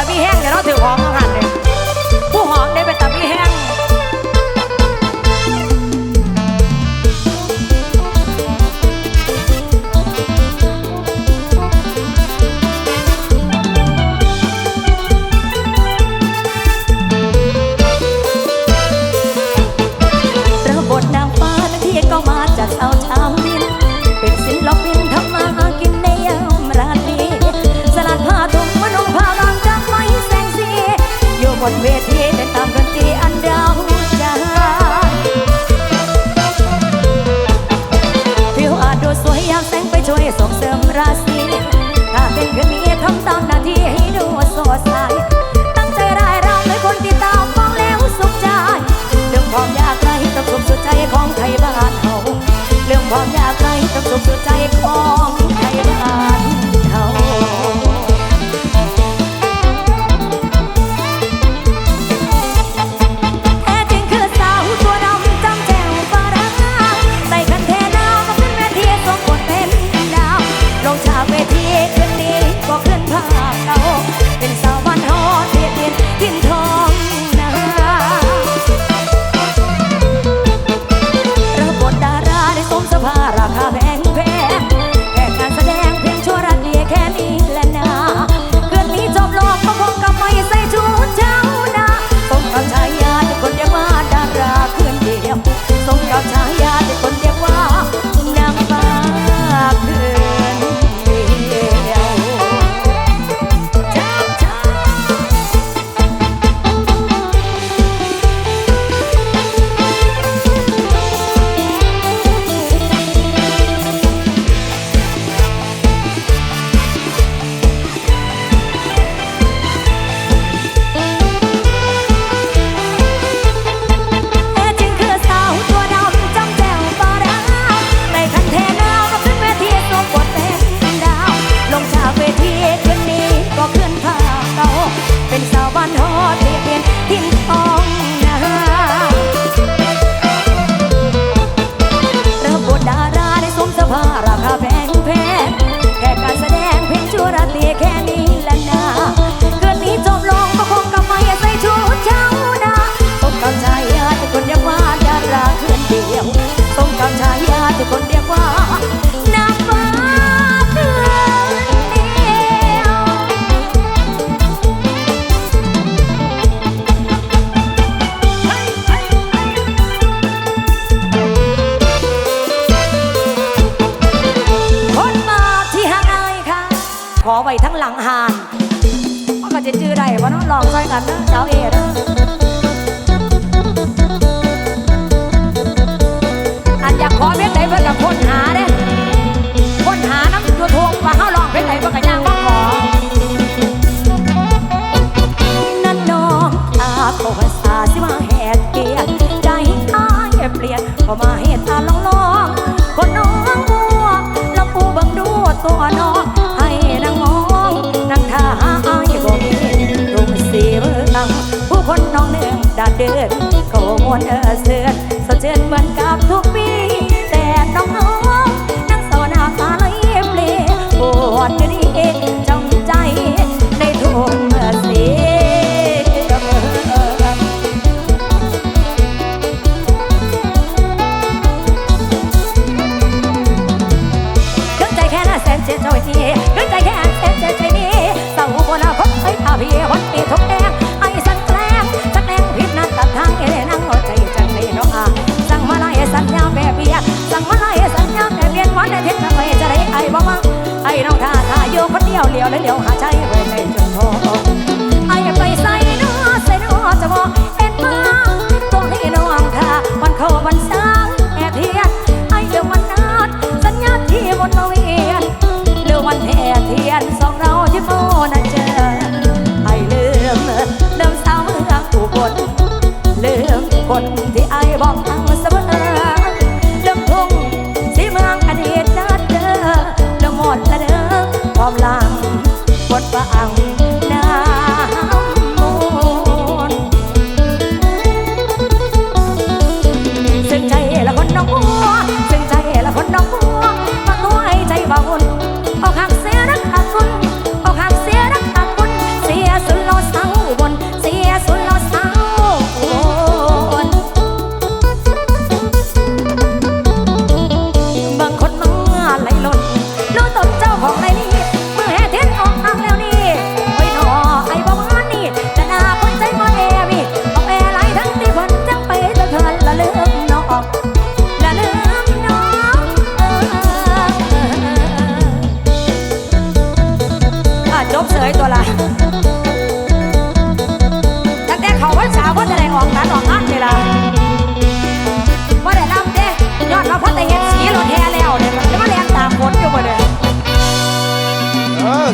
I be hanging on too long. 哦 wonder.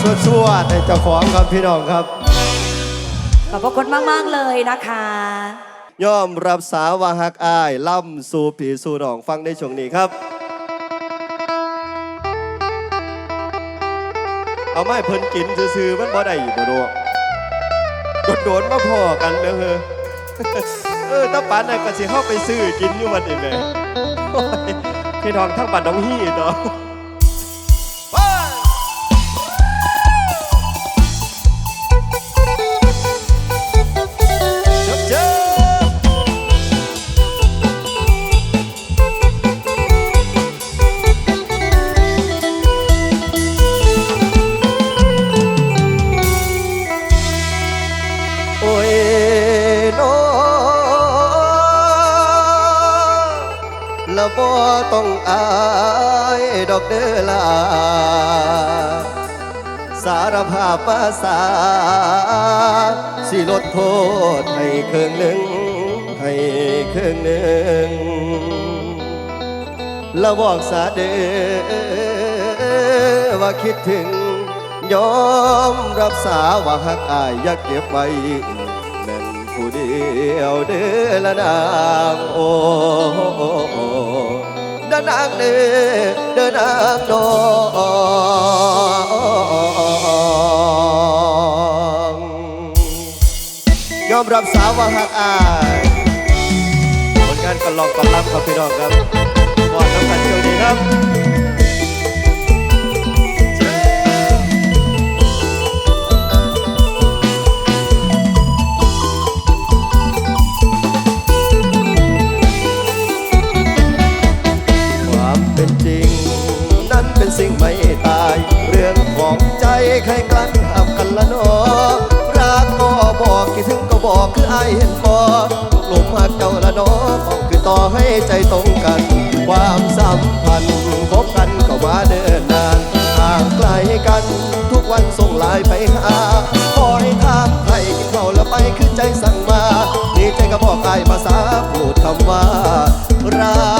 สวดสวดให้เจ้าของครับพี่น้องครับ ขอบพระคุณมาก ๆ เลยนะคะย่อมรับสาวาฮักอาย ล่ำสู่ผีสู่น้องฟังในช่วงนี้ครับ เอาไม้เพิ่นกินซื่อๆมันบ่ได้บ่ดอกโดนๆมาพอกันเด้อเฮ้อเออตาปานนั่นก็สิเข้าไปซื้อกินอยู่วันนี้แหม่โอ้ยพี่น้องทั้งบ้านน้องฮี่เนาะ ละบ่ต้องอายดอกเด้อลาสารภาพมาสาสิลดโทษให้เครื่องหนึ่ง ให้เครื่องหนึ่งแล้วบอกสาเด้อว่าคิดถึง ยอมรับสาว่าหักอายอยากเก็บไว้ ผู้เดียวเด้อละนางโอ้เด้อนางเด้อเด้อนางน้องยอมรับสาว่าหักอายผลงานกันลองกันรับครับพี่น้องครับก่อนน้ำกันช่วงนี้ครับ สิ่งไม่ตาย เรื่องของใจใครกลั้นห้ามกันละนอรักก็บอกคิดถึงก็บอกคือไอเห็นบอลมหักเจ้าละนอบอกคือต่อให้ใจตรงกัน ความสัมพันธ์พบกันก็มาเดินนานห่างไกลกันทุกวันส่งไลน์ไปหาคอยถามใครกินข้าแล้วไปคือใจสั่งมาดีใจก็บอกไอ้ภาษาพูดคำว่ารัก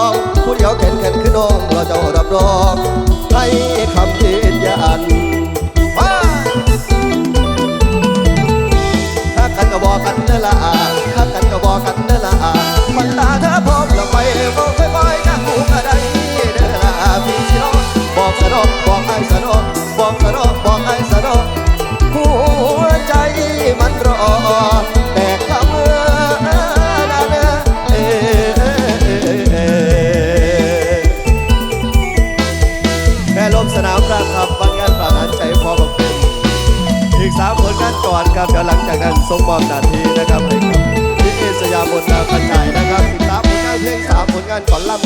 องผู้เดียวแข็งแข็งคือน้องเราเจ้ารับรอง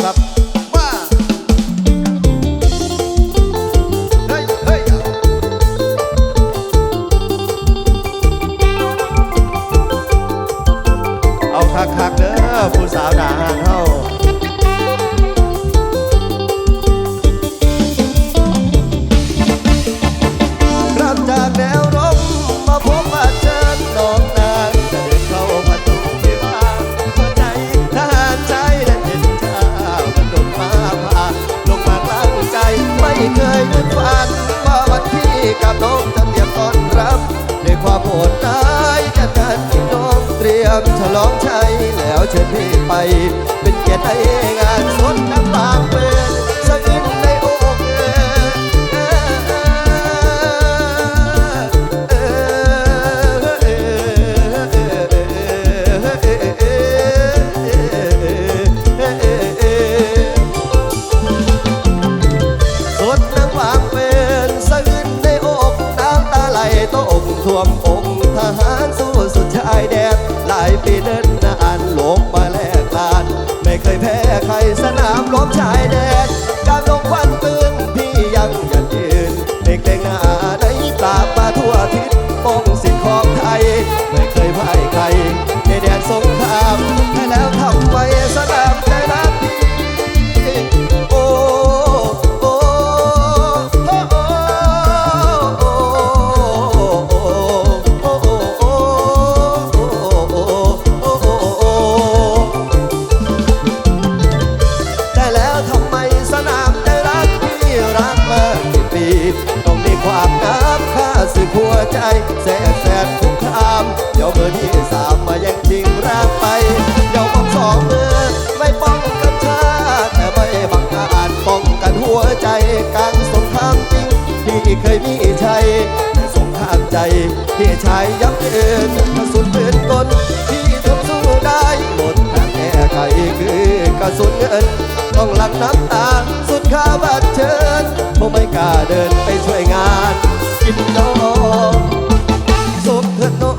รับ ไม่เคยพ่ายใครในแดนสงครามให้แล้วทำไว้สนามใจรักพี่โอ้โอ้โอ้โอ้โอ้โอ้แต่แล้วทำไมสนามใจรักพี่รักมากี่ปีต้องมีความน้ำค่าสึกหัวใจ ยวเบอร์ที่สามมาแยังจริงรักไปเดี๋ยวผมสองมือไม่ป้องกันชาติแต่ไม่บังอาจป้องกันหัวใจกลางสงครามจริงที่เคยมีชัยสงครามใจที่ชายยับเยินกระสุนปืนกลที่ทนสู้ได้หมดทางแก้ไขคือกระสุนเงินต้องหลังน้ำตาสุดข้าบัดเชิญผมไม่กล้าเดินไปช่วยงานกินน้องสุขเถิดน้อง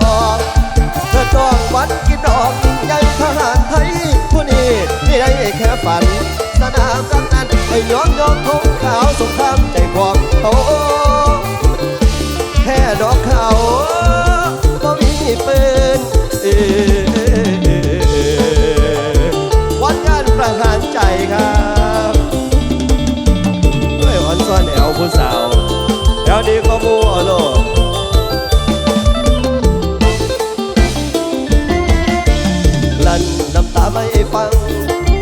ถิดน้องวันกินดอกยิ่งใหญ่ทหารไทยผู้นี้ไม่ได้แค่ฝัน สนามรักนั้นไอ้ย้อนยอมทงขาวสงครามใจความโตแค่ดอกขาวก็มีปืนเออ ไม่ฟัง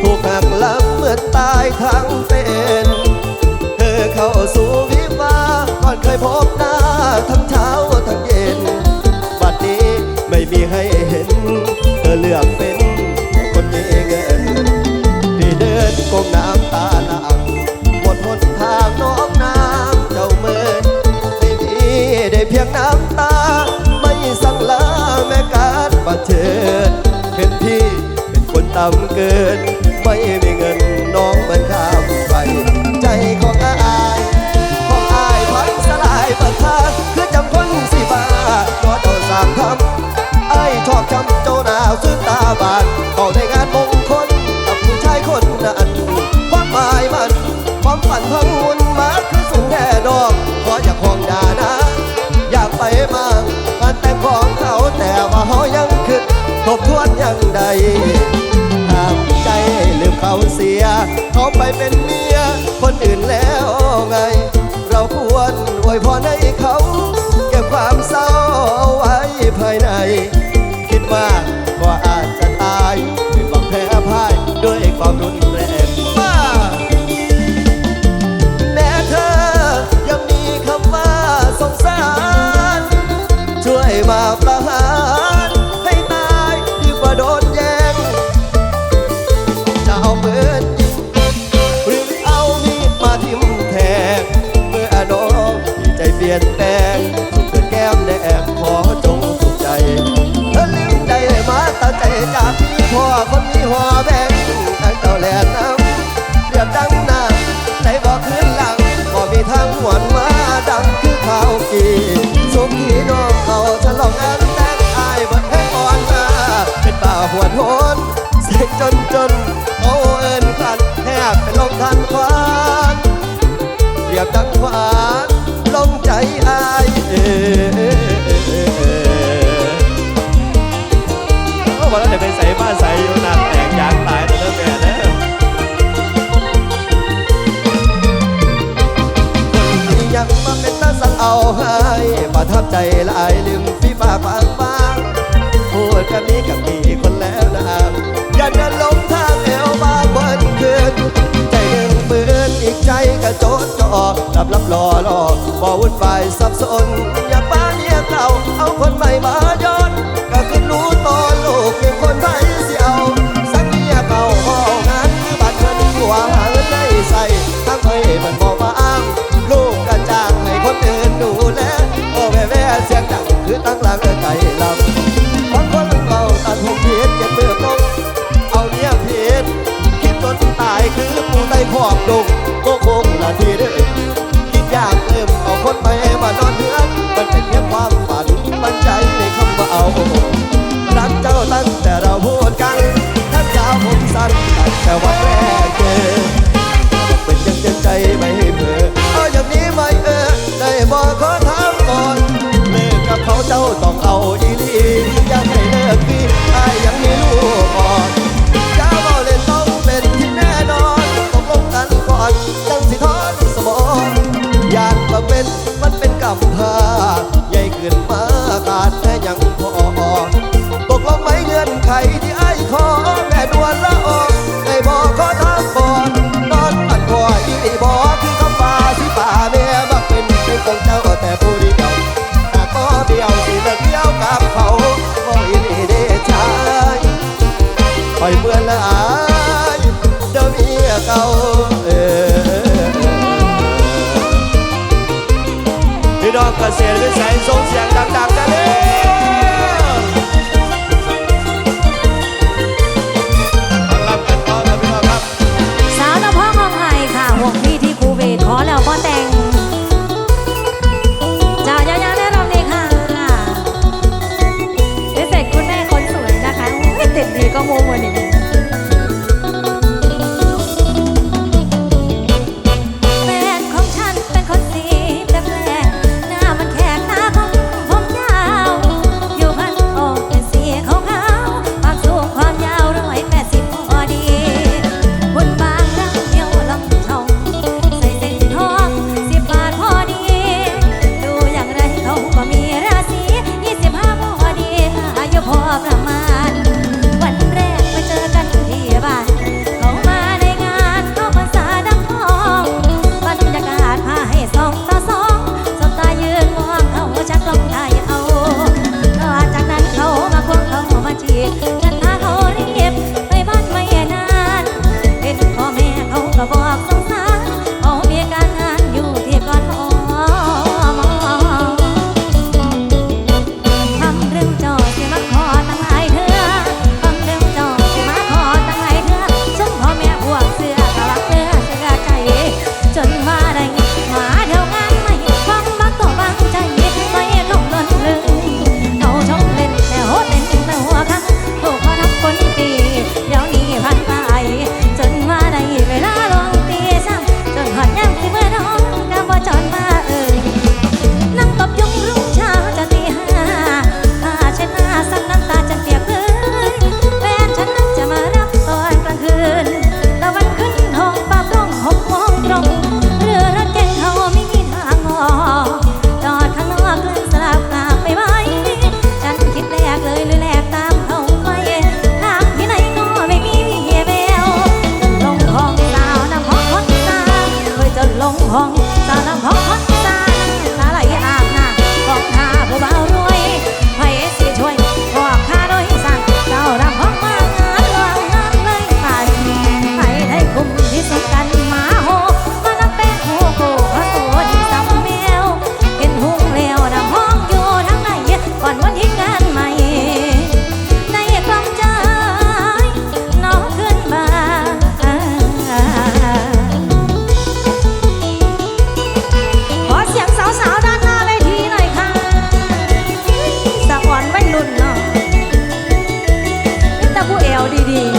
ถูกหักหลังเหมือนตายทั้งเป็นเธอเข้าสู่วิวาก่อนเคยพบหน้าทั้งเช้าทั้งเย็น บัดนี้ไม่มีให้เห็น เธอเลือกเป็น เป็นคนต่ำเกิน ไม่มีเงินน้องมือนข้ามไป ใจของอายของอายพังสลายประทาคือจำคนสิบาก็เจ้าสามทำไอ้ชอบจำเจ้าหนาวซึ้งตาบานเข้าในงานมงคลกับผู้ชายคนนั้นความหมายมัน ความฝันพังวนมาคือสูงแน่ดอกขออย่ากห้องด่านะ อยากไปมางงานแต่งของเขาแต่ว่าเขายังคิดทบทวนยังใด ไปเป็นเมีย คนอื่นแล้วไง เราควรอวยพรให้เขา เก็บความเศร้าเอาไว้ภายใน ลนน้ำเรียบดังน้ำใจบอกคืนหลังก็มีทางหวนมาดังคือข้าวกีสุขีน้องเขาฉลองงานแต่งอายบนแห้งอ่อนมาเป็นป่าหวนโหนเสียจนจนเอาเอินกันแทบเป็นลมทันควันเรียบดังหวานลงใจอายเออวันนั้นเดี๋ยวไปใส่บ้านใส่อยู่นา เอาให้ประทับใจหลายลืมฟีฟ้าบางบางพูดกับนี้กับมีคนแล้วนางอยากจะลงทางเอวบางวันคืนใจหนึ่งปืนอีกใจกระโจนจ่อรับรับรอรอบ่วุ่นวายสับสน อย่าป้าเมียเก่าเอาคนใหม่มาย้อน ก็คือรู้ตอนลูกเป็นคนไทย คือผู้ใดขอบดงก็คงนาทีเด้อคิดอยากเอิ่มเอาคนไปมานอนเถือน 弟弟。